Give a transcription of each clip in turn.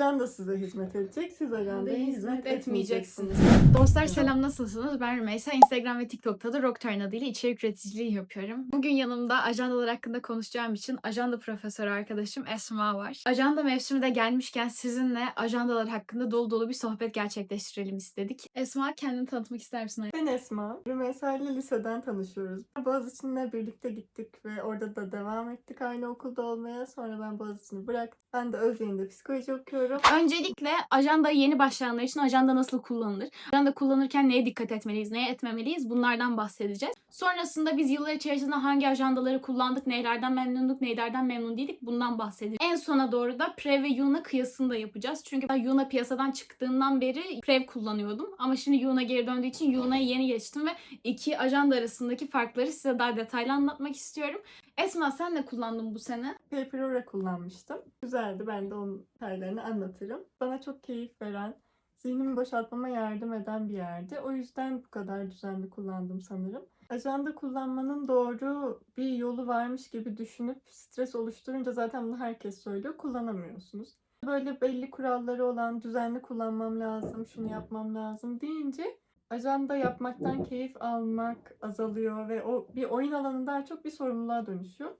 Ajanda size hizmet edecek. Siz ajandaya hizmet etmeyeceksiniz. Dostlar selam nasılsınız? Ben Rümeysa. Instagram ve TikTok'ta da Rockturn adıyla içerik üreticiliği yapıyorum. Bugün yanımda ajandalar hakkında konuşacağım için ajanda profesörü arkadaşım Esma var. Ajanda mevsimi de gelmişken sizinle ajandalar hakkında dolu dolu bir sohbet gerçekleştirelim istedik. Esma kendini tanıtmak ister misin? Ben Esma. Rümeysa ile liseden tanışıyoruz. Boğaziçi'ne birlikte gittik ve orada da devam ettik aynı okulda olmaya. Sonra ben Boğaziçi'ni bıraktım. Ben de Özyeğin'de psikoloji okuyorum. Öncelikle ajandaya yeni başlayanlar için ajanda nasıl kullanılır? Ajanda kullanırken neye dikkat etmeliyiz, neye etmemeliyiz? Bunlardan bahsedeceğiz. Sonrasında biz yıllar içerisinde hangi ajandaları kullandık, neylerden memnunduk, neylerden memnun değildik bundan bahsedeceğiz. En sona doğru da Prev ve Yuna kıyasını da yapacağız. Çünkü ben Yuna piyasadan çıktığından beri Prev kullanıyordum. Ama şimdi Yuna geri döndüğü için Yuna'ya yeni geçtim ve iki ajanda arasındaki farkları size daha detaylı anlatmak istiyorum. Esma sen ne kullandın bu sene? Paperora kullanmıştım. Güzeldi. Ben de onun detaylarını anlatırım. Bana çok keyif veren, zihnimi boşaltmama yardım eden bir yerdi. O yüzden bu kadar düzenli kullandım sanırım. Ajanda kullanmanın doğru bir yolu varmış gibi düşünüp stres oluşturunca zaten bunu herkes söylüyor. Kullanamıyorsunuz. Böyle belli kuralları olan düzenli kullanmam lazım, şunu yapmam lazım deyince ajanda yapmaktan keyif almak azalıyor ve o bir oyun alanından çok bir sorumluluğa dönüşüyor.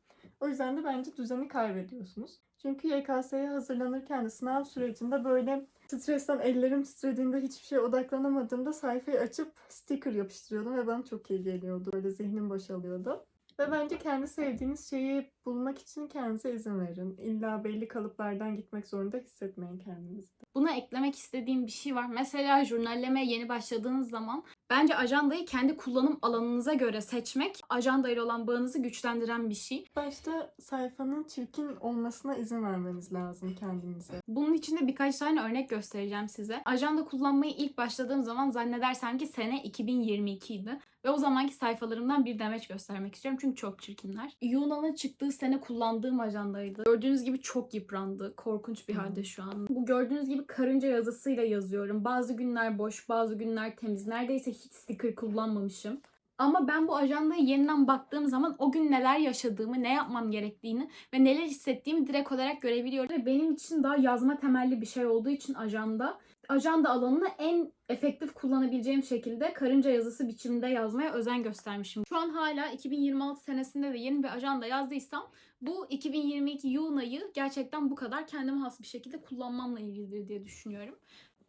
O yüzden de bence düzeni kaybediyorsunuz. Çünkü YKS'ye hazırlanırken de sınav sürecinde böyle stresten ellerim titrediğinde hiçbir şeye odaklanamadığımda sayfayı açıp sticker yapıştırıyordum ve bana çok iyi geliyordu. Böyle zihnim boşalıyordu. Ve bence kendi sevdiğiniz şeyi bulmak için kendinize izin verin. İlla belli kalıplardan gitmek zorunda hissetmeyin kendinizi. Buna eklemek istediğim bir şey var. Mesela jurnallemeye yeni başladığınız zaman bence ajandayı kendi kullanım alanınıza göre seçmek ajandayla olan bağınızı güçlendiren bir şey. Başta sayfanın çirkin olmasına izin vermeniz lazım kendinize. Bunun için de birkaç tane örnek göstereceğim size. Ajanda kullanmayı ilk başladığım zaman zannedersem ki sene 2022 idi. Ve o zamanki sayfalarımdan bir demeç göstermek istiyorum çünkü çok çirkinler. Yunan'ın çıktığı sene kullandığım ajandaydı. Gördüğünüz gibi çok yıprandı. Korkunç bir halde şu an. Bu gördüğünüz gibi karınca yazısıyla yazıyorum. Bazı günler boş, bazı günler temiz. Neredeyse hiç sticker kullanmamışım. Ama ben bu ajandaya yeniden baktığım zaman o gün neler yaşadığımı, ne yapmam gerektiğini ve neler hissettiğimi direkt olarak görebiliyorum. Ve benim için daha yazma temelli bir şey olduğu için ajanda, ajanda alanını en efektif kullanabileceğim şekilde karınca yazısı biçiminde yazmaya özen göstermişim. Şu an hala 2026 senesinde de yeni bir ajanda yazdıysam bu 2022 Yuna'yı gerçekten bu kadar kendime has bir şekilde kullanmamla ilgilidir diye düşünüyorum.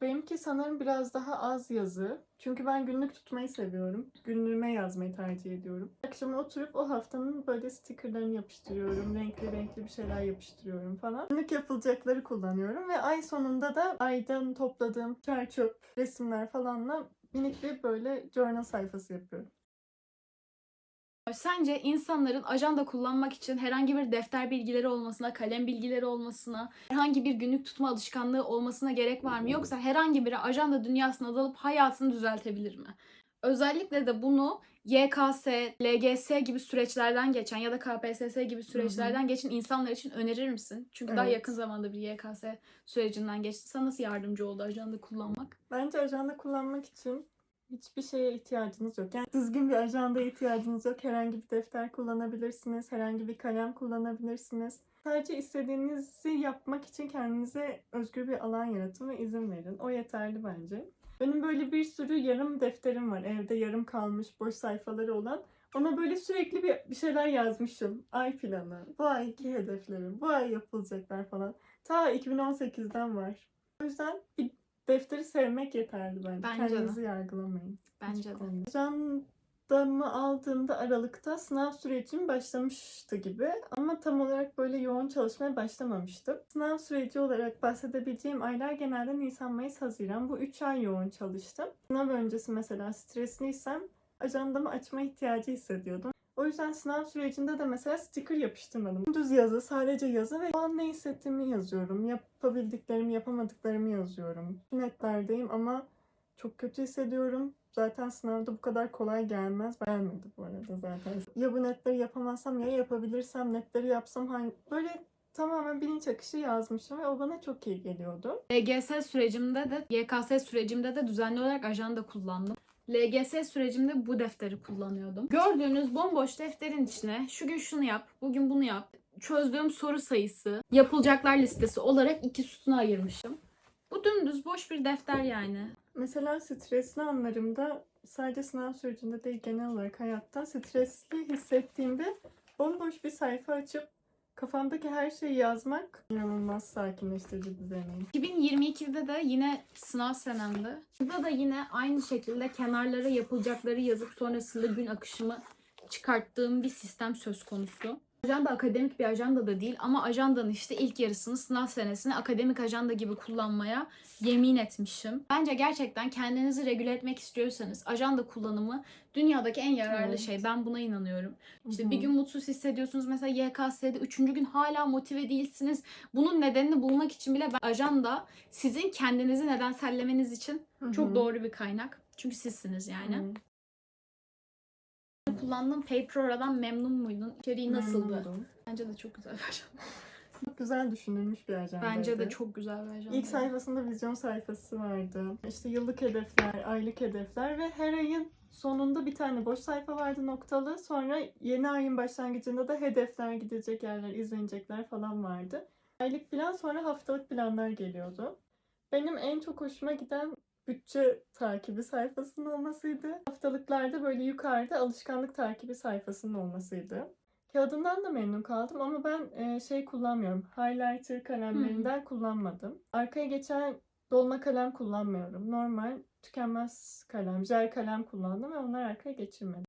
Benimki sanırım biraz daha az yazı. Çünkü ben günlük tutmayı seviyorum. Günlüğüme yazmayı tercih ediyorum. Akşama oturup o haftanın böyle stickerlarını yapıştırıyorum. Renkli renkli bir şeyler yapıştırıyorum falan. Günlük yapılacakları kullanıyorum ve ay sonunda da aydan topladığım çer çöp resimler falanla minik bir böyle journal sayfası yapıyorum. Sence insanların ajanda kullanmak için herhangi bir defter bilgileri olmasına, kalem bilgileri olmasına, herhangi bir günlük tutma alışkanlığı olmasına gerek var mı? Yoksa herhangi biri ajanda dünyasına dalıp hayatını düzeltebilir mi? Özellikle de bunu YKS, LGS gibi süreçlerden geçen ya da KPSS gibi süreçlerden geçen insanlar için önerir misin? Çünkü daha Evet. yakın zamanda bir YKS sürecinden geçti. Sana nasıl yardımcı oldu ajanda kullanmak? Bence ajanda kullanmak için hiçbir şeye ihtiyacınız yok. Yani düzgün bir ajandaya ihtiyacınız yok. Herhangi bir defter kullanabilirsiniz. Herhangi bir kalem kullanabilirsiniz. Sadece istediğinizi yapmak için kendinize özgür bir alan yaratın ve izin verin. O yeterli bence. Benim böyle bir sürü yarım defterim var. Evde yarım kalmış boş sayfaları olan. Ona böyle sürekli bir, bir şeyler yazmışım. Ay planı, bu ayki hedeflerim, bu ay yapılacaklar falan. Ta 2018'den var. O yüzden bir defteri sevmek yeterli bence. Bence de. Kendinizi yargılamayın. Bence de. konuda. Ajandamı aldığımda Aralık'ta sınav sürecim başlamıştı gibi ama tam olarak böyle yoğun çalışmaya başlamamıştım. Sınav süreci olarak bahsedebileceğim aylar genelde Nisan, Mayıs, Haziran. Bu 3 ay yoğun çalıştım. Sınav öncesi mesela stresliysem ajandamı açma ihtiyacı hissediyordum. O yüzden sınav sürecinde de mesela sticker yapıştırmadım. Düz yazı, sadece yazı ve o an ne hissettiğimi yazıyorum. Yapabildiklerimi, yapamadıklarımı yazıyorum. Netlerdeyim ama çok kötü hissediyorum. Zaten sınavda bu kadar kolay gelmez. Gelmedi bu arada zaten. Ya bu netleri yapamazsam ya yapabilirsem netleri yapsam hangi... Böyle tamamen bilinç akışı yazmışım ve o bana çok iyi geliyordu. LGS sürecimde de YKS sürecimde de düzenli olarak ajanda kullandım. LGS sürecimde bu defteri kullanıyordum. Gördüğünüz bomboş defterin içine şu gün şunu yap, bugün bunu yap, çözdüğüm soru sayısı, yapılacaklar listesi olarak iki sütuna ayırmışım. Bu dümdüz boş bir defter yani. Mesela stresli anlarımda sadece sınav sürecinde değil genel olarak hayatta stresli hissettiğimde bomboş bir sayfa açıp kafamdaki her şeyi yazmak inanılmaz sakinleştirici bir deneyim. 2022'de de yine sınav senemdi. Burada da yine aynı şekilde kenarlara yapılacakları yazıp sonrasında gün akışımı çıkarttığım bir sistem söz konusu. Ajanda akademik bir ajanda da değil ama ajandanın işte ilk yarısını sınav senesini akademik ajanda gibi kullanmaya yemin etmişim. Bence gerçekten kendinizi regüle etmek istiyorsanız ajanda kullanımı dünyadaki en yararlı Evet. şey. Ben buna inanıyorum. İşte Hı bir gün mutsuz hissediyorsunuz. Mesela YKS'de üçüncü gün hala motive değilsiniz. Bunun nedenini bulmak için bile ajanda sizin kendinizi nedensellemeniz için Hı çok doğru bir kaynak. Çünkü sizsiniz yani. Hı. Kullandığım Paperora'dan memnun muydun? İçeriği nasıldı? Memnundum. Bence de çok güzel bir ajanda. Çok güzel düşünülmüş bir ajandaydı. Bence de çok güzel bir ajanda. İlk sayfasında vizyon sayfası vardı. İşte yıllık hedefler, aylık hedefler ve her ayın sonunda bir tane boş sayfa vardı noktalı. Sonra yeni ayın başlangıcında da hedefler, gidecek yerler, izlenecekler falan vardı. Aylık plan sonra haftalık planlar geliyordu. Benim en çok hoşuma giden bütçe takibi sayfasının olmasıydı. Haftalıklarda böyle yukarıda alışkanlık takibi sayfasının olmasıydı. Kağıdından da memnun kaldım ama ben e, şey kullanmıyorum. Highlighter kalemlerinden kullanmadım. Arkaya geçen dolma kalem kullanmıyorum. Normal tükenmez kalem, jel kalem kullandım ve onlar arkaya geçirmedim.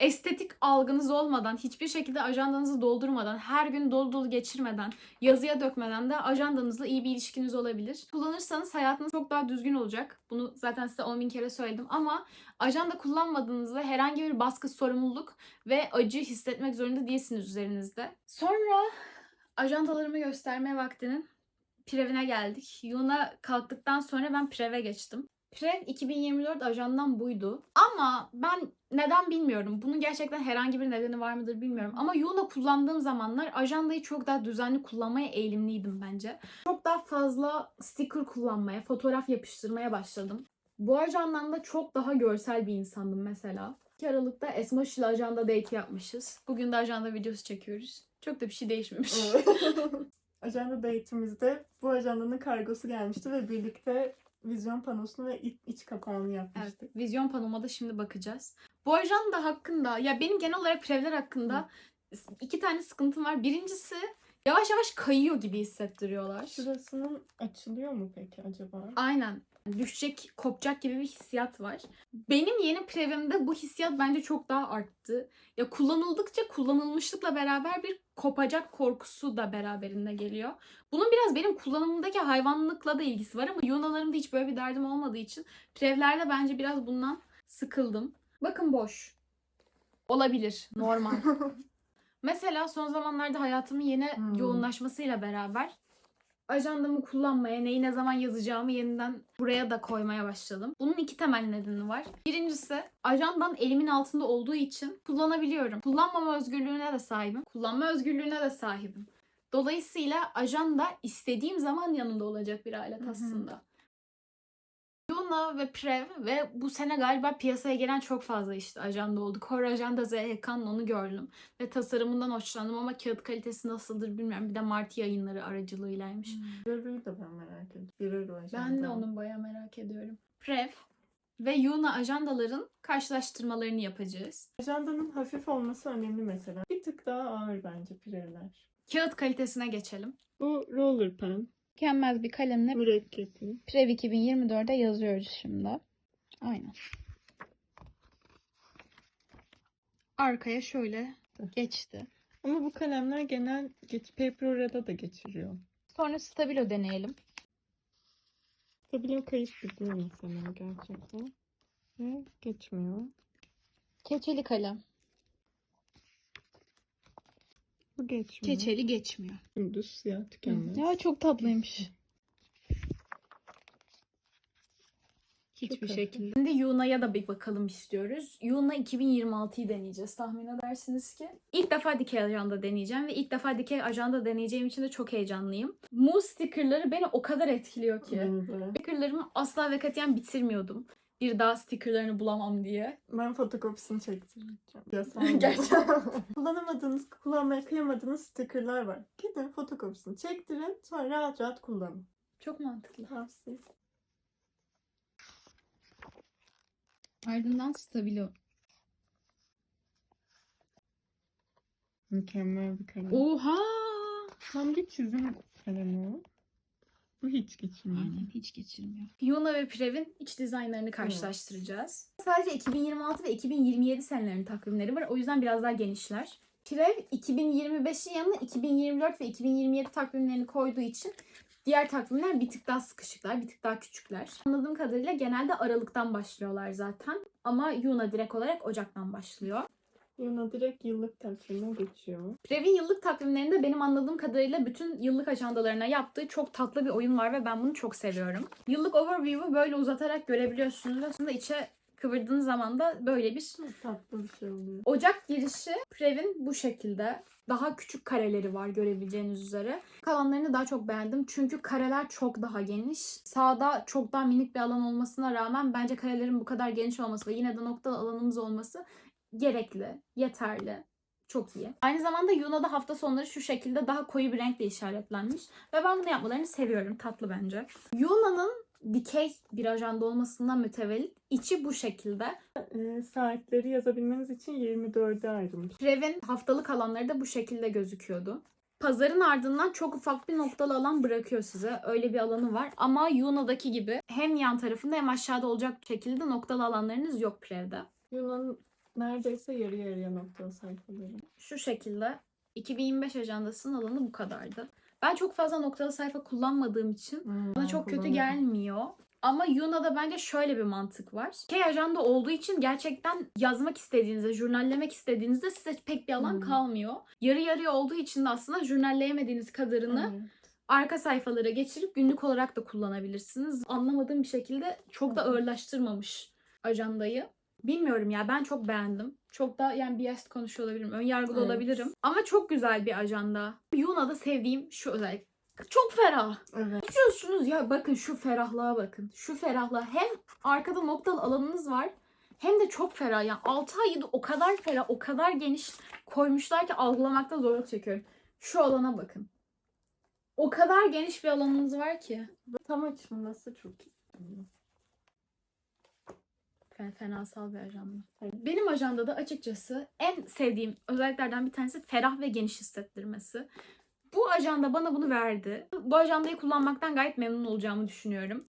Estetik algınız olmadan, hiçbir şekilde ajandanızı doldurmadan, her gün dolu dolu geçirmeden, yazıya dökmeden de ajandanızla iyi bir ilişkiniz olabilir. Kullanırsanız hayatınız çok daha düzgün olacak. Bunu zaten size 10 bin kere söyledim ama ajanda kullanmadığınızda herhangi bir baskı, sorumluluk ve acı hissetmek zorunda değilsiniz üzerinizde. Sonra ajandalarımı gösterme vaktinin Prev'ine geldik. Yuna kalktıktan sonra ben Prev'e geçtim. Prev 2024 ajandan buydu. Ama ben neden bilmiyorum. Bunun gerçekten herhangi bir nedeni var mıdır bilmiyorum. Ama Yuna kullandığım zamanlar ajandayı çok daha düzenli kullanmaya eğilimliydim bence. Çok daha fazla sticker kullanmaya, fotoğraf yapıştırmaya başladım. Bu ajandamda çok daha görsel bir insandım mesela. 2 Aralık'ta Esmoş ile ajanda date yapmışız. Bugün de ajanda videosu çekiyoruz. Çok da bir şey değişmemiş. Ajanda date'imizde bu ajandanın kargosu gelmişti ve birlikte vizyon panosunu ve iç, iç kapağını yapmıştık. Evet, vizyon panoma da şimdi bakacağız. Bu ajanda hakkında, ya benim genel olarak prevler hakkında iki tane sıkıntım var. Birincisi yavaş yavaş kayıyor gibi hissettiriyorlar. Şurasının açılıyor mu peki acaba? Aynen. Düşecek, kopacak gibi bir hissiyat var. Benim yeni previmde bu hissiyat bence çok daha arttı. Ya kullanıldıkça kullanılmışlıkla beraber bir kopacak korkusu da beraberinde geliyor. Bunun biraz benim kullanımımdaki hayvanlıkla da ilgisi var ama Yunalarımda hiç böyle bir derdim olmadığı için prevlerde bence biraz bundan sıkıldım. Bakın boş. Olabilir. Normal. Mesela son zamanlarda hayatımın yeni Hmm. yoğunlaşmasıyla beraber ajandamı kullanmaya, neyi ne zaman yazacağımı yeniden buraya da koymaya başladım. Bunun iki temel nedeni var. Birincisi ajandam elimin altında olduğu için kullanabiliyorum. Kullanmama özgürlüğüne de sahibim. Kullanma özgürlüğüne de sahibim. Dolayısıyla ajanda istediğim zaman yanımda olacak bir alet Hı hı. Luna ve Prev ve bu sene galiba piyasaya gelen çok fazla işte ajanda oldu. Core Ajanda Z Ekan onu gördüm. Ve tasarımından hoşlandım ama kağıt kalitesi nasıldır bilmiyorum. Bir de Marti yayınları aracılığıylaymış. Birer'i de ben merak ediyorum. Ben de onu baya merak ediyorum. Prev ve Yuna ajandaların karşılaştırmalarını yapacağız. Ajandanın hafif olması önemli mesela. Bir tık daha ağır bence pirevler. Kağıt kalitesine geçelim. Bu roller pen. Mükemmel bir kalemle Mürekkepi. Prev 2024'e yazıyoruz şimdi. Aynen. Arkaya şöyle geçti. Ama bu kalemler genel geç, Paperora'da da geçiriyor. Sonra stabilo deneyelim. Stabilo kayıp gidiyor mesela gerçekten. Ve geçmiyor. Keçeli kalem. Bu geçmiyor. Keçeli geçmiyor. Dümdüz siyah tükenmez. Ya çok tatlıymış. Hiçbir Çok şekilde. Şimdi Yuna'ya da bir bakalım istiyoruz. Yuna 2026'yı deneyeceğiz tahmin edersiniz ki. İlk defa dikey ajanda deneyeceğim ve ilk defa dikey ajanda deneyeceğim için de çok heyecanlıyım. Muz stickerları beni o kadar etkiliyor ki. De. Stickerlarımı asla ve katiyen bitirmiyordum. Bir daha stickerlarını bulamam diye. Ben fotokopisini çektireceğim. Ya sen Gerçekten. Kullanamadığınız, kullanmaya kıyamadığınız stickerlar var. Gidin fotokopisini çektirin. Sonra rahat rahat kullanın. Çok mantıklı. Tavsiye. Ardından stabilo. Mükemmel bir kalem. Oha! Tam bir çizim kalemi. Bu hiç geçmiyor. Aynen hiç geçirmiyor. Yuna ve Prev'in iç dizaynlarını karşılaştıracağız. Sadece 2026 ve 2027 senelerinin takvimleri var. O yüzden biraz daha genişler. Prev 2025'in yanına 2024 ve 2027 takvimlerini koyduğu için diğer takvimler bir tık daha sıkışıklar, bir tık daha küçükler. Anladığım kadarıyla genelde Aralık'tan başlıyorlar zaten. Ama Yuna direkt olarak Ocak'tan başlıyor. Yuna direkt yıllık takvime geçiyor. Prev'in yıllık takvimlerinde benim anladığım kadarıyla bütün yıllık ajandalarına yaptığı çok tatlı bir oyun var ve ben bunu çok seviyorum. Yıllık overview'u böyle uzatarak görebiliyorsunuz. Aslında içe kıvırdığınız zaman da böyle bir tatlı bir şey oluyor. Ocak girişi Prev'in bu şekilde. Daha küçük kareleri var görebileceğiniz üzere. Kalanlarını daha çok beğendim. Çünkü kareler çok daha geniş. Sağda çok daha minik bir alan olmasına rağmen bence karelerin bu kadar geniş olması ve yine de noktalı alanımız olması gerekli, yeterli. Çok iyi. Aynı zamanda Yuna'da hafta sonları şu şekilde daha koyu bir renkle işaretlenmiş. Ve ben bunu yapmalarını seviyorum. Tatlı bence. Yuna'nın dikey bir ajanda olmasından mütevellit içi bu şekilde. Ee, saatleri yazabilmeniz için 24'e ayrılmış. Prev'in haftalık alanları da bu şekilde gözüküyordu. Pazarın ardından çok ufak bir noktalı alan bırakıyor size. Öyle bir alanı var. Ama Yuna'daki gibi hem yan tarafında hem aşağıda olacak şekilde noktalı alanlarınız yok Prev'de. Yunan'ın neredeyse yarı yarıya noktalı sayfaları. Şu şekilde 2025 ajandasının alanı bu kadardı. Ben çok fazla noktalı sayfa kullanmadığım için Hmm, bana çok kötü gelmiyor. Ama Yuna'da bence şöyle bir mantık var. Şey ajanda olduğu için gerçekten yazmak istediğinizde, jurnallemek istediğinizde size pek bir alan Hmm. kalmıyor. Yarı yarıya olduğu için de aslında jurnalleyemediğiniz kadarını Evet. arka sayfalara geçirip günlük olarak da kullanabilirsiniz. Anlamadığım bir şekilde çok da hı. ağırlaştırmamış ajandayı. Bilmiyorum ya ben çok beğendim. Çok da yani biased konuşuyor olabilirim. Ön yargılı Evet. olabilirim. Ama çok güzel bir ajanda. Yuna'da sevdiğim şu özellik. Çok ferah. Evet. Açıyorsunuz ya bakın şu ferahlığa bakın. Şu ferahlığa hem arkada noktalı alanınız var hem de çok ferah. Yani 6 ayı da o kadar ferah, o kadar geniş koymuşlar ki algılamakta zorluk çekiyorum. Şu alana bakın. O kadar geniş bir alanınız var ki. Tam açılması çok iyi. Fen- Fenasal bir ajanda. Benim ajandada açıkçası en sevdiğim özelliklerden bir tanesi ferah ve geniş hissettirmesi. Bu ajanda bana bunu verdi. Bu ajandayı kullanmaktan gayet memnun olacağımı düşünüyorum.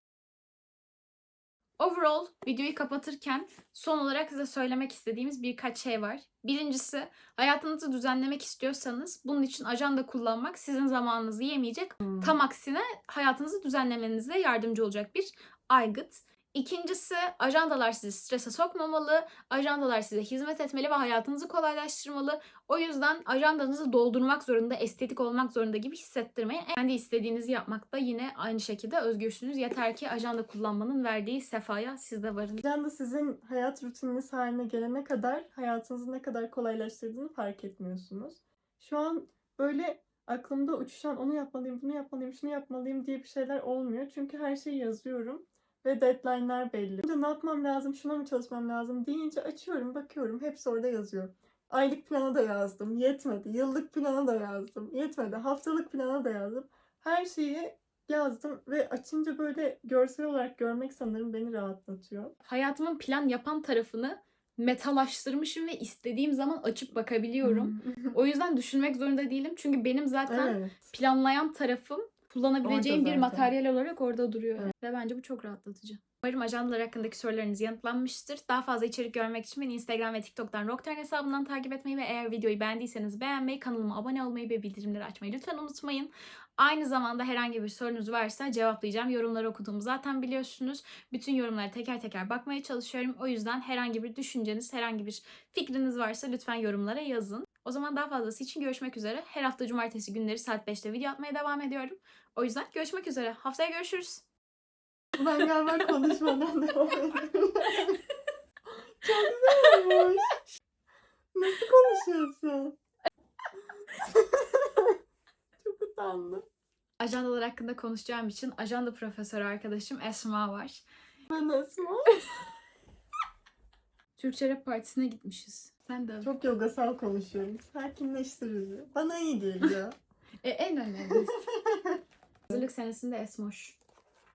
Overall videoyu kapatırken son olarak size söylemek istediğimiz birkaç şey var. Birincisi hayatınızı düzenlemek istiyorsanız bunun için ajanda kullanmak sizin zamanınızı yemeyecek. Hmm. Tam aksine hayatınızı düzenlemenize yardımcı olacak bir aygıt. İkincisi ajandalar sizi strese sokmamalı, ajandalar size hizmet etmeli ve hayatınızı kolaylaştırmalı. O yüzden ajandanızı doldurmak zorunda, estetik olmak zorunda gibi hissettirmeyin. Kendi istediğinizi yapmakta yine aynı şekilde özgürsünüz. Yeter ki ajanda kullanmanın verdiği sefaya siz de varın. Ajanda sizin hayat rutininiz haline gelene kadar hayatınızı ne kadar kolaylaştırdığını fark etmiyorsunuz. Şu an böyle aklımda uçuşan onu yapmalıyım, bunu yapmalıyım, şunu yapmalıyım diye bir şeyler olmuyor. Çünkü her şeyi yazıyorum ve deadline'lar belli. Şimdi ne yapmam lazım, şuna mı çalışmam lazım deyince açıyorum, bakıyorum. Hepsi orada yazıyor. Aylık plana da yazdım, yetmedi. Yıllık plana da yazdım, yetmedi. Haftalık plana da yazdım. Her şeyi yazdım ve açınca böyle görsel olarak görmek sanırım beni rahatlatıyor. Hayatımın plan yapan tarafını metalaştırmışım ve istediğim zaman açıp bakabiliyorum. O yüzden düşünmek zorunda değilim. Çünkü benim zaten evet. planlayan tarafım kullanabileceğim bir materyal olarak orada duruyor. Evet. Ve bence bu çok rahatlatıcı. Umarım ajandalar hakkındaki sorularınız yanıtlanmıştır. Daha fazla içerik görmek için beni Instagram ve TikTok'tan Rockturn hesabından takip etmeyi ve eğer videoyu beğendiyseniz beğenmeyi, kanalıma abone olmayı ve bildirimleri açmayı lütfen unutmayın. Aynı zamanda herhangi bir sorunuz varsa cevaplayacağım. Yorumları okuduğumu zaten biliyorsunuz. Bütün yorumlara teker teker bakmaya çalışıyorum. O yüzden herhangi bir düşünceniz, herhangi bir fikriniz varsa lütfen yorumlara yazın. O zaman daha fazlası için görüşmek üzere. Her hafta cumartesi günleri saat 5'te video atmaya devam ediyorum. O yüzden görüşmek üzere. Haftaya görüşürüz. Ben galiba konuşmadan devam ediyorum. Çok güzel olmuş. Nasıl konuşuyorsun? Çok utandım. Ajandalar hakkında konuşacağım için ajanda profesörü arkadaşım Esma var. Ben Esma. Türkçe Rap Partisi'ne gitmişiz. Sen de. Çok yogasal konuşuyorum. Sakinleştirici. Bana iyi geliyor. E, en önemlisi. Hazırlık senesinde Esmoş.